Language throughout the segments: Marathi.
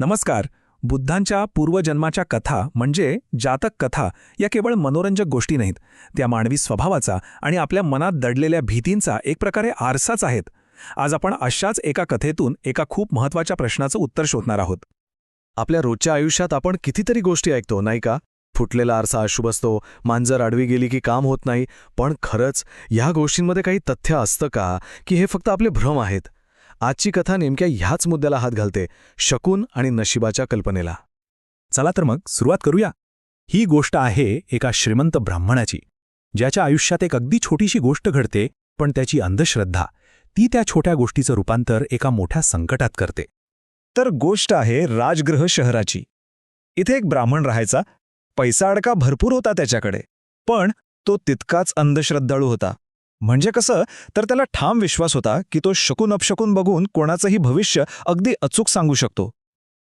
नमस्कार. बुद्धांच्या पूर्वजन्माच्या कथा म्हणजे जातक कथा या केवळ मनोरंजक गोष्टी नाहीत. त्या मानवी स्वभावाचा आणि आपल्या मनात दडलेल्या भीतींचा एक प्रकारे आरसाच आहेत. आज आपण अशाच एका कथेतून एका खूप महत्त्वाच्या प्रश्नाचं उत्तर शोधणार आहोत. आपल्या रोजच्या आयुष्यात आपण कितीतरी गोष्टी ऐकतो नाही का? फुटलेला आरसा अशुभ असतो मांजर आडवी गेली की काम होत नाही. पण खरंच ह्या गोष्टींमध्ये काही तथ्य असतं का? की हे फक्त आपले भ्रम आहेत? आजची कथा नेमक्या ह्याच मुद्द्याला हात घालते शकून आणि नशिबाच्या कल्पनेला. चला तर मग सुरुवात करूया. ही गोष्ट आहे एका श्रीमंत ब्राह्मणाची ज्याच्या आयुष्यात एक अगदी छोटीशी गोष्ट घडते पण त्याची अंधश्रद्धा ती त्या छोट्या गोष्टीचं रूपांतर एका मोठ्या संकटात करते. तर गोष्ट आहे राजगृह शहराची. इथे एक ब्राह्मण राहायचा पैसा अडका भरपूर होता त्याच्याकडे पण तो तितकाच अंधश्रद्धाळू होता. म्हणजे कसं? तर त्याला ठाम विश्वास होता की तो शकून अपशकून बघून कोणाचंही भविष्य अगदी अचूक सांगू शकतो.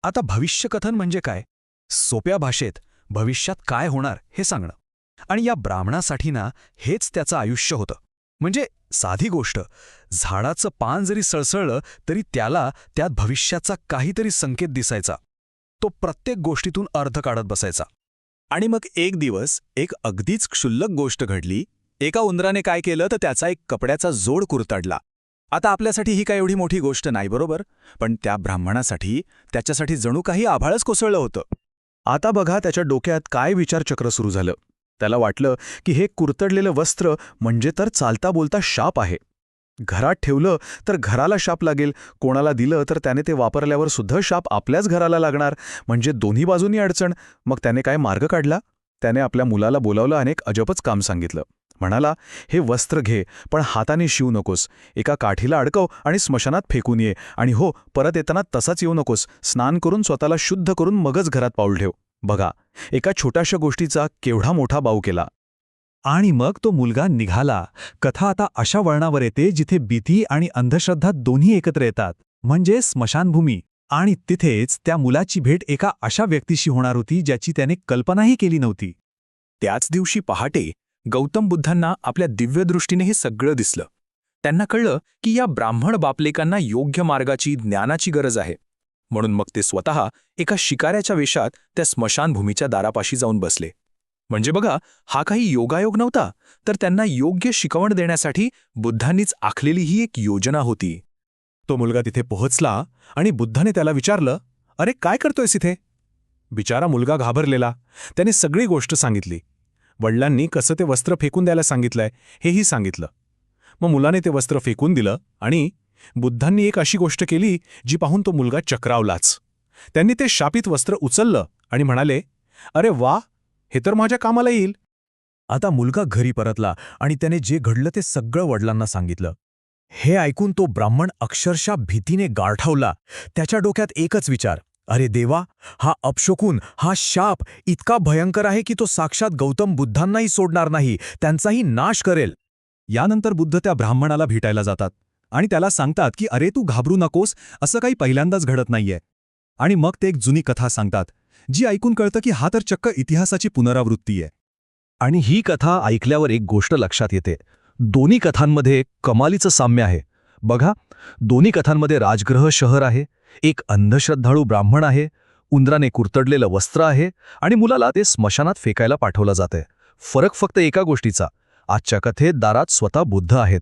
आता भविष्यकथन म्हणजे काय? सोप्या भाषेत भविष्यात काय होणार हे सांगणं. आणि या ब्राह्मणासाठी ना हेच त्याचं आयुष्य होतं. म्हणजे साधी गोष्ट झाडाचं पान जरी सळसळलं तरी त्याला त्यात भविष्याचा काहीतरी संकेत दिसायचा. तो प्रत्येक गोष्टीतून अर्थ काढत बसायचा. आणि मग एक दिवस एक अगदीच क्षुल्लक गोष्ट घडली एका उंदराने काय केलं तर त्याचा एक कपड्याचा जोड कुरतडला. आता आपल्यासाठी ही काय एवढी मोठी गोष्ट नाही बरोबर? पण त्या ब्राह्मणासाठी त्याच्यासाठी जणू काही आभाळच कोसळलं होतं. आता बघा त्याच्या डोक्यात काय विचारचक्र सुरू झालं. त्याला वाटलं की हे कुरतडलेलं वस्त्र म्हणजे तर चालता बोलता शाप आहे. घरात ठेवलं तर घराला शाप लागेल. कोणाला दिलं तर त्याने ते वापरल्यावर सुद्धा शाप आपल्याच घराला लागणार. म्हणजे दोन्ही बाजूंनी अडचण. मग त्याने काय मार्ग काढला? त्याने आपल्या मुलाला बोलावलं अनेक अजबच काम सांगितलं. म्हणाला हे वस्त्र घे पण हाताने शिवू नकोस. एका काठीला अडकव आणि स्मशानात फेकून ये. आणि हो परत येताना तसाच येऊ नकोस. स्नान करून स्वतःला शुद्ध करून मगच घरात पाऊल ठेव. बघा एका छोट्याशा गोष्टीचा केवढा मोठा बाऊ केला. आणि मग तो मुलगा निघाला. कथा आता अशा वळणावर येते जिथे भीती आणि अंधश्रद्धा दोन्ही एकत्र येतात. म्हणजे स्मशानभूमी. आणि तिथेच त्या मुलाची भेट एका अशा व्यक्तीशी होणार होती ज्याची त्याने कल्पनाही केली नव्हती. त्याच दिवशी पहाटे गौतम बुद्धांना आपल्या दिव्यदृष्टीने हे सगळं दिसलं. त्यांना कळलं की या ब्राह्मण बापलेकांना योग्य मार्गाची ज्ञानाची गरज आहे. म्हणून मग ते स्वतः एका शिकाऱ्याच्या वेशात त्या स्मशानभूमीच्या दारापाशी जाऊन बसले. म्हणजे बघा हा काही योगायोग नव्हता तर त्यांना योग्य शिकवण देण्यासाठी बुद्धांनीच आखलेली ही एक योजना होती. तो मुलगा तिथे पोहोचला आणि बुद्धाने त्याला विचारलं अरे काय करतोयस इथे? बिचारा मुलगा घाबरलेला. त्याने सगळी गोष्ट सांगितली. वडिलांनी कसं ते वस्त्र फेकून द्यायला सांगितलंय हेही सांगितलं. मग मुलाने ते वस्त्र फेकून दिलं आणि बुद्धांनी एक अशी गोष्ट केली जी पाहून तो मुलगा चक्रावलाच. त्यांनी ते शापित वस्त्र उचललं आणि म्हणाले अरे वा हे तर माझ्या कामाला येईल. आता मुलगा घरी परतला आणि त्याने जे घडलं ते सगळं वडिलांना सांगितलं. हे ऐकून तो ब्राह्मण अक्षरशः भीतीने गारठावला. त्याच्या डोक्यात एकच विचार अरे देवा हा अपशोकून हा शाप इतका भयंकर आहे की तो साक्षात गौतम बुद्धांनाही सोडणार नाही त्यांचाही नाश करेल. यानंतर बुद्ध त्या ब्राह्मणाला भेटायला जातात आणि त्याला सांगतात की अरे तू घाबरू नकोस असं काही पहिल्यांदाच घडत नाहीये. आणि मग ते एक जुनी कथा सांगतात जी ऐकून कळतं की हा तर चक्क इतिहासाची पुनरावृत्ती आहे. आणि ही कथा ऐकल्यावर एक गोष्ट लक्षात येते. दोन्ही कथांमध्ये कमालीचं साम्य आहे. बघा दोन्ही कथांमध्ये राजग्रह शहर आहे एक अंधश्रद्धाळू ब्राह्मण आहे उंदराने कुरतडलेलं वस्त्र आहे आणि मुलाला ते स्मशानात फेकायला पाठवलं जाते फरक फक्त एका गोष्टीचा आजच्या कथेत दारात स्वतः बुद्ध आहेत.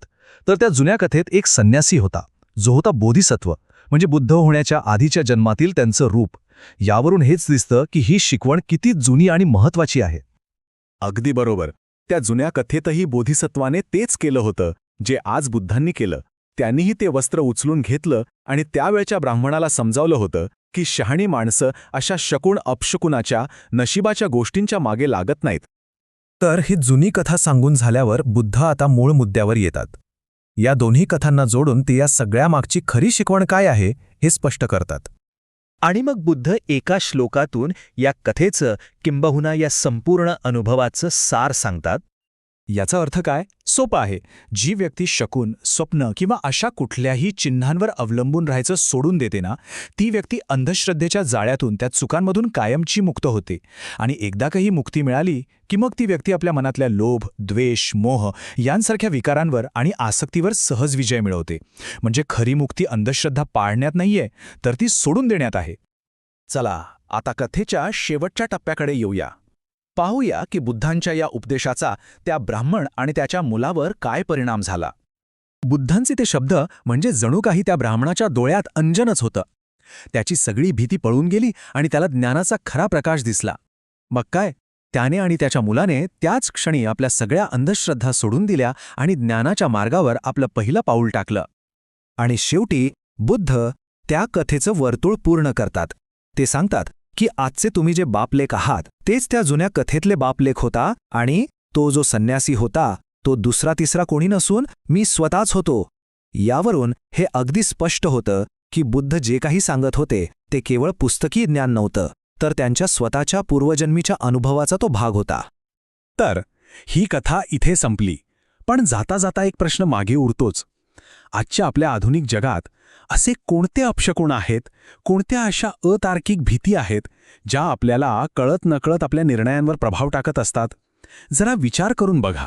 तर त्या जुन्या कथेत एक संन्यासी होता जो होता बोधिसत्व म्हणजे बुद्ध होण्याच्या आधीच्या जन्मातील त्यांचं रूप. यावरून हेच दिसतं की ही शिकवण किती जुनी आणि महत्वाची आहे. अगदी बरोबर. त्या जुन्या कथेतही बोधिसत्वाने तेच केलं होतं जे आज बुद्धांनी केलं. त्यांनीही ते वस्त्र उचलून घेतलं आणि त्यावेळच्या ब्राह्मणाला समजावलं होतं की शहाणी माणसं अशा शकूण अपशकुनाच्या नशिबाच्या गोष्टींच्या मागे लागत नाहीत. तर ही जुनी कथा सांगून झाल्यावर बुद्ध आता मूळ मुद्द्यावर येतात. या दोन्ही कथांना जोडून ते या सगळ्यामागची खरी शिकवण काय आहे हे स्पष्ट करतात. आणि मग बुद्ध एका श्लोकातून या कथेचं किंबहुना या संपूर्ण अनुभवाचं सार सांगतात? याचा अर्थ काय? सोपं आहे. जी व्यक्ती शकून स्वप्न किंवा अशा कुठल्याही चिन्हांवर अवलंबून राहायचं सोडून देते ना ती व्यक्ती अंधश्रद्धेच्या जाळ्यातून त्या चुकांमधून कायमची मुक्त होते. आणि एकदा काही मुक्ती मिळाली की मग ती व्यक्ती आपल्या मनातल्या लोभ द्वेष मोह यांसारख्या विकारांवर आणि आसक्तीवर सहज विजय मिळवते. म्हणजे खरी मुक्ती अंधश्रद्धा पाळण्यात नाहीये तर ती सोडून देण्यात आहे. चला आता कथेच्या शेवटच्या टप्प्याकडे येऊया. पाहूया की बुद्धांच्या या उपदेशाचा त्या ब्राह्मण आणि त्याच्या मुलावर काय परिणाम झाला. बुद्धांचे ते शब्द म्हणजे जणू काही त्या ब्राह्मणाच्या डोळ्यात अंजनच होतं. त्याची सगळी भीती पळून गेली आणि त्याला ज्ञानाचा खरा प्रकाश दिसला. मग काय? त्याने आणि त्याच्या मुलाने त्याच क्षणी आपल्या सगळ्या अंधश्रद्धा सोडून दिल्या आणि ज्ञानाच्या मार्गावर आपलं पहिलं पाऊल टाकलं. आणि शेवटी बुद्ध त्या कथेचं वर्तुळ पूर्ण करतात. ते सांगतात की आजचे तुम्ही जे बापलेख आहात तेच त्या जुन्या कथेतले बापलेख होता आणि तो जो संन्यासी होता तो दुसरा तिसरा कोणी नसून मी स्वतःच होतो. यावरून हे अगदी स्पष्ट होतं की बुद्ध जे काही सांगत होते ते केवळ पुस्तकी ज्ञान नव्हतं तर त्यांच्या स्वतःच्या पूर्वजन्मीच्या अनुभवाचा तो भाग होता. तर ही कथा इथे संपली पण जाता जाता एक प्रश्न मागे उरतोच आजच्या आपल्या आधुनिक जगात असे कोणते अपशकोण आहेत? कोणत्या अशा अतार्किक भीती आहेत ज्या आपल्याला कळत नकळत आपल्या निर्णयांवर प्रभाव टाकत असतात? जरा विचार करून बघा.